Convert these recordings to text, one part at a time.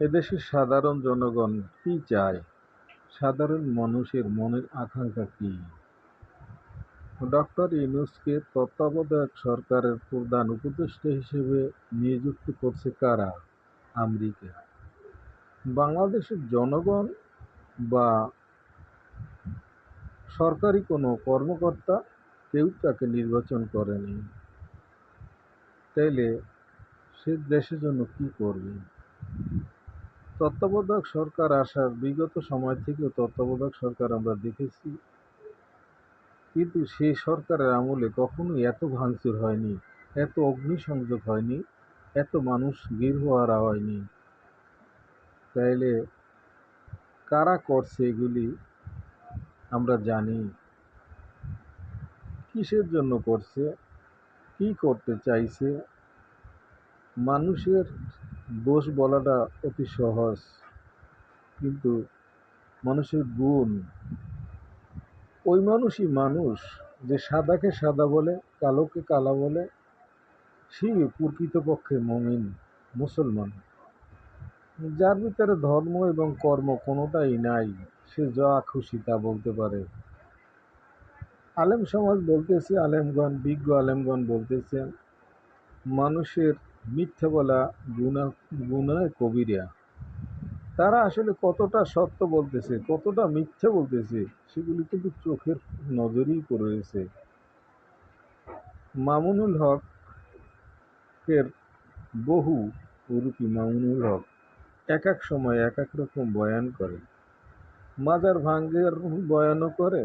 এদেশের সাধারণ জনগণ কি চায়? সাধারণ মানুষের মনের আকাঙ্ক্ষা কি? ডক্টর ইউনূসকে তত্ত্বাবধায়ক সরকারের প্রধান উপদেষ্টা হিসেবে নিযুক্ত করছে কারা? আমেরিকা। বাংলাদেশের জনগণ বা সরকারি কোনো কর্মকর্তা কেউ তাকে নির্বাচন করেনি। তাইলে সে দেশের জন্য কি করবে? তত্ত্বাবধায়ক সরকার আসার বিগত সময় থেকে তত্ত্বাবধায়ক সরকার আমরা দেখেছি। কিন্তু সেই সরকারের আমলে কখনোই এত ভাঙচুর হয়নি, এত অগ্নিসংযোগ হয়নি, এত মানুষ গৃহহারা হয়নি। তাইলে কারা করছে এগুলি আমরা জানি। কিসের জন্য করছে? কি করতে চাইছে? মানুষের দোষ বলাটা অতি সহজ। কিন্তু মানুষের গুণ, ওই মানুষই মানুষ যে সাদাকে সাদা বলে, কালোকে কালা বলে, সেই প্রকৃতপক্ষে মমিন, মুসলমান। যার ভিতরে ধর্ম এবং কর্ম কোনোটাই নাই, সে যা খুশি তা বলতে পারে। আলেম সমাজ বলতেছে, আলেমগণ, বিজ্ঞ আলেমগণ বলতেছেন মানুষের মিথ্যে বলা গুণা, গুণায় কবিরা। তারা আসলে কতটা সত্য বলতেছে, কতটা মিথ্যে বলতেছে, সেগুলি কিন্তু চোখের নজরেই পড়েছে মামুনুল হক এর বহু উরুপি মামুনুল হক এক এক সময় এক এক রকম বয়ান করে। মাজার ভাঙ্গের বয়ানও করে,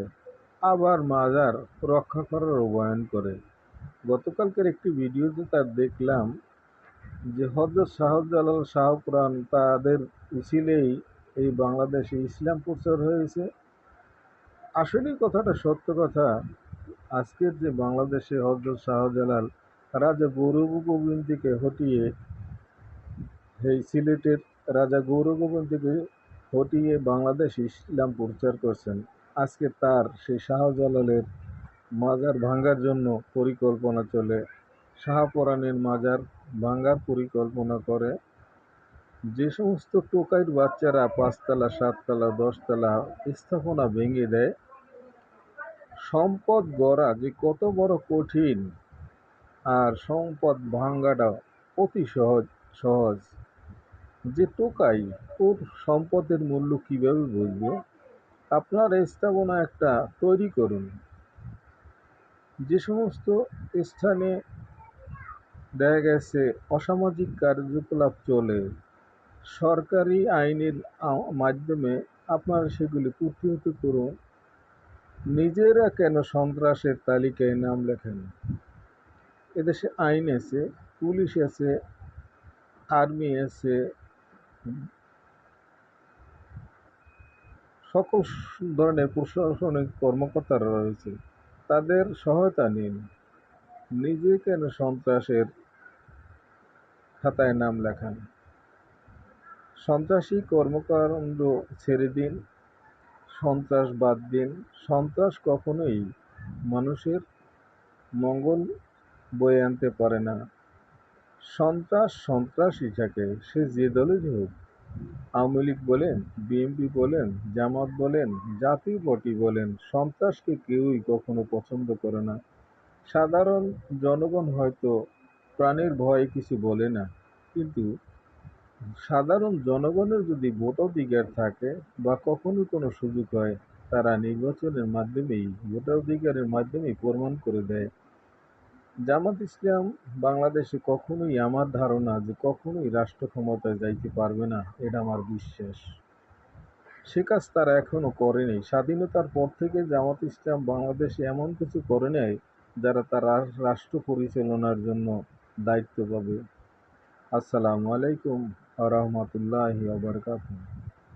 আবার মাজার রক্ষা করারও বয়ান করে। গতকালকের একটি ভিডিওতে তার দেখলাম যে হজরত শাহজালাল শাহপুরাণ তাদের উচিলেই এই বাংলাদেশে ইসলাম প্রচার হয়েছে। আসলেই কথাটা সত্য কথা। আজকের যে বাংলাদেশে হজরত শাহজালাল রাজা গৌরব গোবিন্দকে হটিয়ে, এই সিলেটের রাজা গৌরব গোবিন্দকে হটিয়ে বাংলাদেশ ইসলাম প্রচার করছেন। আজকে তার সেই শাহজালালের মাজার ভাঙ্গার জন্য পরিকল্পনা চলে। শাহপরাণের মাজার ভাঙ্গার পরিকল্পনা করে। যে সমস্ত টোকাইয়ের বাচ্চারা পাঁচতলা, সাততলা, দশতলা স্থাপনা ভেঙে দেয়, সম্পদ গড়া যে কত বড় কঠিন, আর সম্পদ ভাঙ্গাটা অতি সহজ সহজ। যে টোকাই ওর সম্পদের মূল্য কীভাবে বুঝবে? আপনার স্থাপনা একটা তৈরি করুন। যে সমস্ত স্থানে দেখা গেছে, অসামাজিক কার্যকলাপ চলে। সরকারি আইনের মাধ্যমে আপনারা সেগুলি প্রতিহত করুন। নিজেরা কেন সন্ত্রাসের তালিকায় নাম লেখেন? এদেশে আইন আছে, পুলিশ আছে, আর্মি আছে, সকল ধরনের প্রশাসনিক কর্মকর্তারা রয়েছে। তাদের সহায়তা নিন। নিজে কেন সন্ত্রাসের খাতায় নাম লেখান। সন্ত্রাসী কর্মকাণ্ড ছেড়ে দিন, সন্ত্রাস বাদ দিন। সন্ত্রাস কখনোই মানুষের মঙ্গল বয়ে আনতে পারে না। সন্ত্রাস সন্ত্রাসী থাকে। সে যে দলেরই হোক, আওয়ামী লীগ বলেন, বিএনপি বলেন, জামাত বলেন, জাতীয় পার্টি বলেন, সন্ত্রাসকে কেউই কখনো পছন্দ করে না। সাধারণ জনগণ হয়তো প্রাণের ভয়ে কিছু বলে না। কিন্তু সাধারণ জনগণের যদি ভোটাধিকার থাকে বা কখনো কোনো সুযোগ হয়, তারা নির্বাচনের মাধ্যমেই ভোটাধিকারের মাধ্যমেই প্রমাণ করে দেয়। জামাত ইসলাম বাংলাদেশে কখনোই আমার ধারণা যে কখনোই রাষ্ট্র ক্ষমতায় যাইতে পারবে না, এটা আমার বিশ্বাস। সে কাজ তারা এখনও করেনি স্বাধীনতার পর থেকে জামাত ইসলাম বাংলাদেশে এমন কিছু করে নেয় যারা তার রাষ্ট্র পরিচালনার জন্য দায়িত্ব পাবে। আসসালামু আলাইকুম আ রহমতুল্লাহি